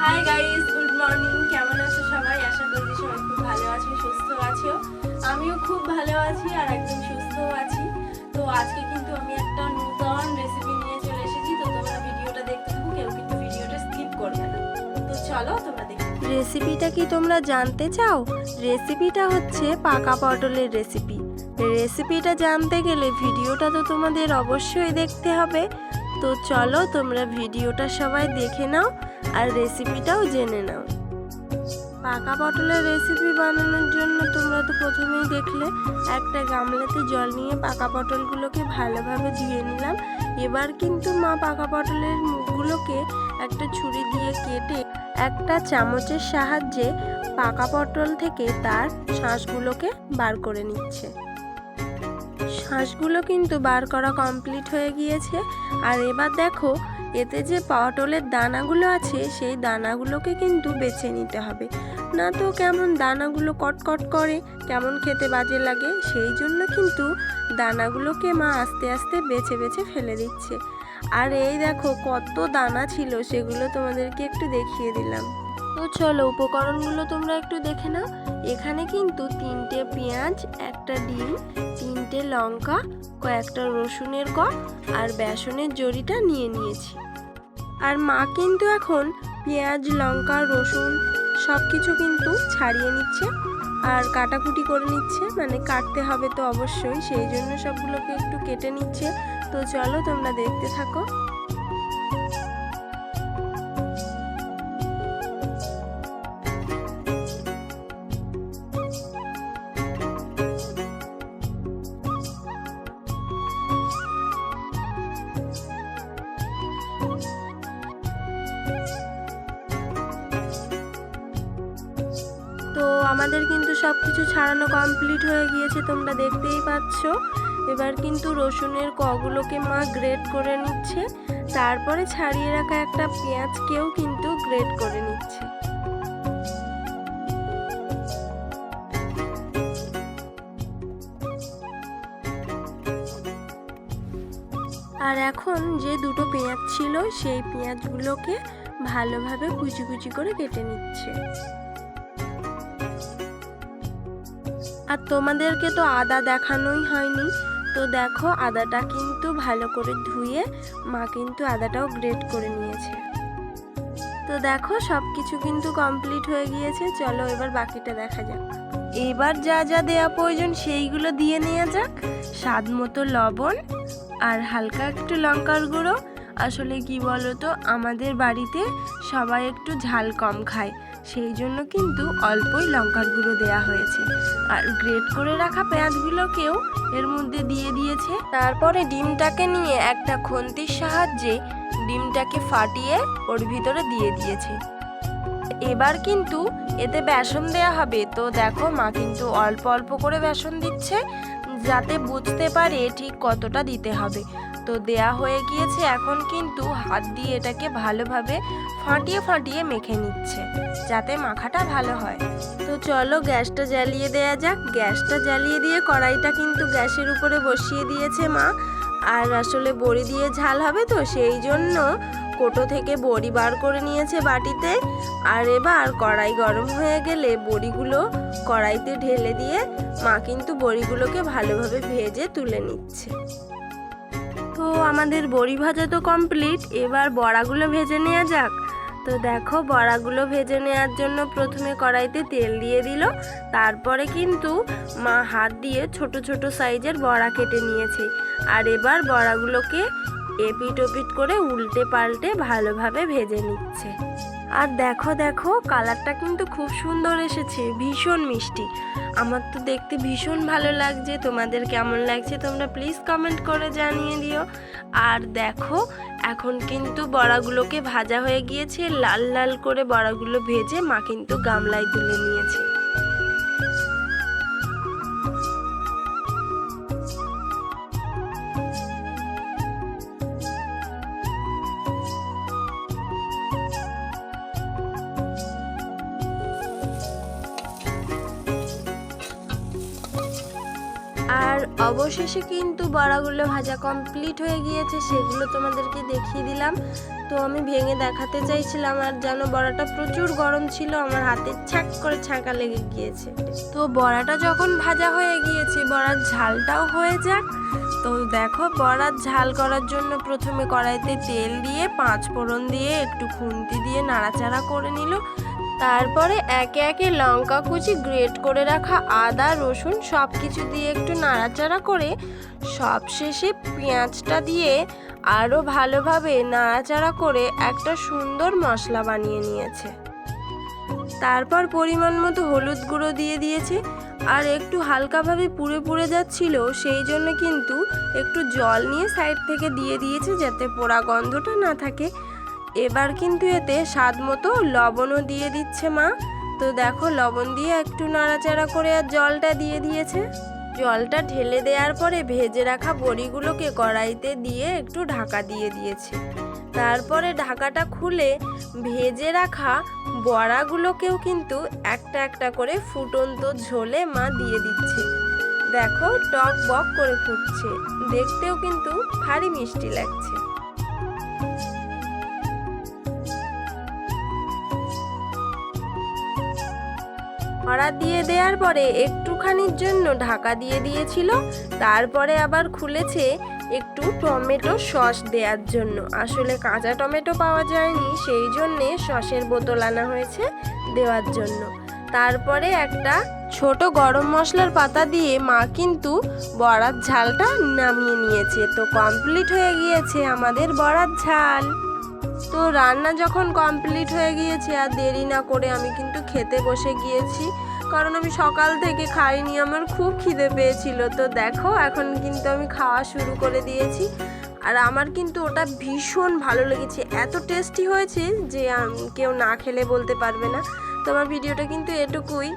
Hi guys good morning কেমন আছো সবাই? আশা করি সবাই খুব ভালো আছো, সুস্থ আছো। আমিও খুব ভালো আছি আর একদম আছি। তো আজকে কিন্তু আমি একটা নতুন রেসিপি নিয়ে চলে এসেছি। তো তোমরা ভিডিওটা দেখতে থাকো, কেউ কিন্তু ভিডিওটা স্কিপ করবে না। তো চলো তোমরা দেখো রেসিপিটা কি তোমরা জানতে চাও? রেসিপিটা হচ্ছে পাকা পটলের রেসিপি রেসিপিটা জানতে গেলে ভিডিওটা তো তোমাদের অবশ্যই দেখতে হবে। তো চলো তোমরা ভিডিওটা সবাই দেখে নাও। আর রেসিপিটাও জেনে নাও। পাকা পটলের রেসিপি বানানোর জন্য তোমরা তো প্রথমেই দেখলে, একটা গামলাতে জল নিয়ে পাকা পটলগুলোকে ভালোভাবে ধুয়ে নিলাম। এবার কিন্তু মা পাকা পটলের মুখগুলোকে একটা ছুরি দিয়ে কেটে একটা চামচের সাহায্যে পাকা পটল থেকে তার শাঁসগুলোকে বার করে নিচ্ছে। শাঁসগুলো কিন্তু বার করা কমপ্লিট হয়ে গিয়েছে। আর এবার দেখো এতে যে পটলের দানাগুলো আছে, সেই দানাগুলোকে কিন্তু বেছে নিতে হবে। না তো কেমন দানাগুলো কটকট করে, কেমন খেতে বাজে লাগে, সেই জন্য কিন্তু দানাগুলোকে মা আস্তে আস্তে বেছে বেছে ফেলে দিচ্ছে। আর এই দেখো কত দানা ছিল, সেগুলো তোমাদেরকে একটু দেখিয়ে দিলাম। তো চলো উপকরণগুলো তোমরা একটু দেখে নাও। এখানে কিন্তু তিনটে পেঁয়াজ, একটা ডিম, তিনটে লঙ্কা, কয়েকটা রসুনের ক আর বেসনের জড়িটা নিয়ে নিয়েছি। আর মা কিন্তু এখন পেঁয়াজ, লঙ্কা, রসুন সব কিছু কিন্তু ছাড়িয়ে নিচ্ছে আর কাটাকুটি করে নিচ্ছে। মানে কাটতে হবে তো অবশ্যই, সেই জন্য সবগুলোকে একটু কেটে নিচ্ছে। তো চলো তোমরা দেখতে থাকো। আমাদের কিন্তু সব কিছু ছাড়ানো কমপ্লিট হয়ে গিয়েছে, তোমরা দেখতেই পাচ্ছ। এবার কিন্তু রসুনের কগুলোকে মা গ্রেট করে নিচ্ছে। তারপরে ছাড়িয়ে রাখা একটা পেঁয়াজকেও কিন্তু গ্রেট করে নিচ্ছে। আর এখন যে দুটো পেঁয়াজ ছিল, সেই পেঁয়াজগুলোকে ভালোভাবে কুচি কুচি করে কেটে নিচ্ছে। আর তোমাদেরকে তো আদা দেখানোই হয়নি। তো দেখো, আদাটা কিন্তু ভালো করে ধুয়ে মা কিন্তু আদাটাও গ্রেট করে নিয়েছে। তো দেখো সব কিছু কিন্তু কমপ্লিট হয়ে গিয়েছে। চলো এবার বাকিটা দেখা যাক। এবার যা যা দেওয়া প্রয়োজন সেইগুলো দিয়ে নেওয়া যাক। স্বাদ মতো লবণ আর হালকা একটু লঙ্কার গুঁড়ো। আসলে কি বলো তো আমাদের বাড়িতে সবাই একটু ঝাল কম খায়। সেই জন্য কিন্তু অল্পই লঙ্কার গুঁড়ো দেওয়া হয়েছে। আর গ্রেট করে রাখা পেঁয়াজগুলোকেও এর মধ্যে দিয়ে দিয়েছে। তারপরে ডিমটাকে নিয়ে একটা খন্তির সাহায্যে ডিমটাকে ফাটিয়ে ওর ভিতরে দিয়ে দিয়েছে। এবার কিন্তু এতে বেসন দেয়া হবে। তো দেখো, মা কিন্তু অল্প অল্প করে বেসন দিচ্ছে, যাতে বুঝতে পারে ঠিক কতটা দিতে হবে। তো দেয়া হয়ে গিয়েছে, এখন কিন্তু হাত দিয়ে এটাকে ভালোভাবে ফাটিয়ে ফাটিয়ে মেখে নিচ্ছে, যাতে মাখাটা ভালো হয়। তো চলো গ্যাসটা জ্বালিয়ে দেয়া যাক। গ্যাসটা জ্বালিয়ে দিয়ে কড়াইটা কিন্তু গ্যাসের উপরে বসিয়ে দিয়েছে মা। আর আসলে বড়ি দিয়ে ঝাল হবে তো, সেই জন্য কোটো থেকে বড়ি বার করে নিয়েছে বাটিতে। আর এবার কড়াই গরম হয়ে গেলে বড়িগুলো কড়াইতে ঢেলে দিয়ে মা কিন্তু বড়িগুলোকে ভালোভাবে ভেজে তুলে নিচ্ছে। তো আমাদের বড়ি ভাজা তো কমপ্লিট এবার বড়াগুলো ভেজে নেওয়া যাক। তো দেখো, বড়াগুলো ভেজে নেওয়ার জন্য প্রথমে কড়াইতে তেল দিয়ে দিল। তারপরে কিন্তু মা হাত দিয়ে ছোট ছোট সাইজের বড়া কেটে নিয়েছে। আর এবার বড়াগুলোকে এপিট ওপিট করে উল্টে পাল্টে ভালোভাবে ভেজে নিচ্ছে। আর দেখো দেখো, কালারটা কিন্তু খুব সুন্দর এসেছে, ভীষণ মিষ্টি। আমার তো দেখতে ভীষণ ভালো লাগছে। তোমাদের কেমন লাগছে তোমরা প্লিজ কমেন্ট করে জানিয়ে দিও। আর দেখো, এখন কিন্তু বড়াগুলোকে ভাজা হয়ে গিয়েছে। লাল লাল করে বড়াগুলো ভেজে মা কিন্তু গামলায় তুলে নিয়েছে। আর অবশেষে কিন্তু বড়াগুলো ভাজা কমপ্লিট হয়ে গিয়েছে, সেগুলো তোমাদেরকে দেখিয়ে দিলাম। তো আমি ভেঙে দেখাতে চাইছিলাম, আর যেন বড়াটা প্রচুর গরম ছিল, আমার হাতে ছ্যাক করে ছাঁকা লেগে গিয়েছে। তো বড়াটা যখন ভাজা হয়ে গিয়েছে, বড়ার ঝালটাও হয়ে যাক। তো দেখো, বড়ার ঝাল করার জন্য প্রথমে কড়াইতে তেল দিয়ে, পাঁচ ফোড়ন দিয়ে একটু খুন্তি দিয়ে নাড়াচাড়া করে নিল। তারপরে একে একে লঙ্কা কুচি গ্রেট করে রাখা আদা, রসুন সব কিছু দিয়ে একটু নাড়াচাড়া করে সবশেষে পেঁয়াজটা দিয়ে আরও ভালোভাবে নাড়াচাড়া করে একটা সুন্দর মশলা বানিয়ে নিয়েছে। তারপর পরিমাণ মতো হলুদ গুঁড়ো দিয়ে দিয়েছে আর একটু হালকাভাবে পুড়ে পুড়ে যাচ্ছিল, সেই জন্য কিন্তু একটু জল নিয়ে সাইড থেকে দিয়ে দিয়েছে যাতে পোড়া গন্ধটা না থাকে। এবার কিন্তু এতে স্বাদ মতো লবণও দিয়ে দিচ্ছে মা। তো দেখো, লবণ দিয়ে একটু নাড়াচাড়া করে আর জলটা দিয়ে দিয়েছে। জলটা ঢেলে দেওয়ার পরে ভেজে রাখা বড়িগুলোকে কড়াইতে দিয়ে একটু ঢাকা দিয়ে দিয়েছে। তারপরে ঢাকাটা খুলে ভেজে রাখা বড়াগুলোকেও কিন্তু একটা একটা করে ফুটন্ত ঝোলে মা দিয়ে দিচ্ছে। দেখো, টক বক করে ফুটছে। দেখতেও কিন্তু ভারী মিষ্টি লাগছে। কড়া দিয়ে দেওয়ার পরে একটুখানির জন্য ঢাকা দিয়ে দিয়েছিল, তারপরে আবার খুলেছে একটু টমেটো সস দেওয়ার জন্য। আসলে কাঁচা টমেটো পাওয়া যায়নি, সেই জন্যে সসের বোতল আনা হয়েছে দেওয়ার জন্য। তারপরে একটা ছোট গরম মশলার পাতা দিয়ে মা কিন্তু বড়ার ঝালটা নামিয়ে নিয়েছে। তো কমপ্লিট হয়ে গিয়েছে আমাদের বড়ার ঝাল। তো রান্না যখন কমপ্লিট হয়ে গিয়েছে, আর দেরি না করে আমি কিন্তু খেতে বসে গিয়েছি। কারণ আমি সকাল থেকে খাইনি, আমার খুব খিদে পেয়েছিল। তো দেখো, এখন কিন্তু আমি খাওয়া শুরু করে দিয়েছি। আর আমার কিন্তু ওটা ভীষণ ভালো লেগেছে। এত টেস্টি হয়েছে যে কেউ না খেলে বলতে পারবে না। তো আমার ভিডিওটা কিন্তু এটুকুই।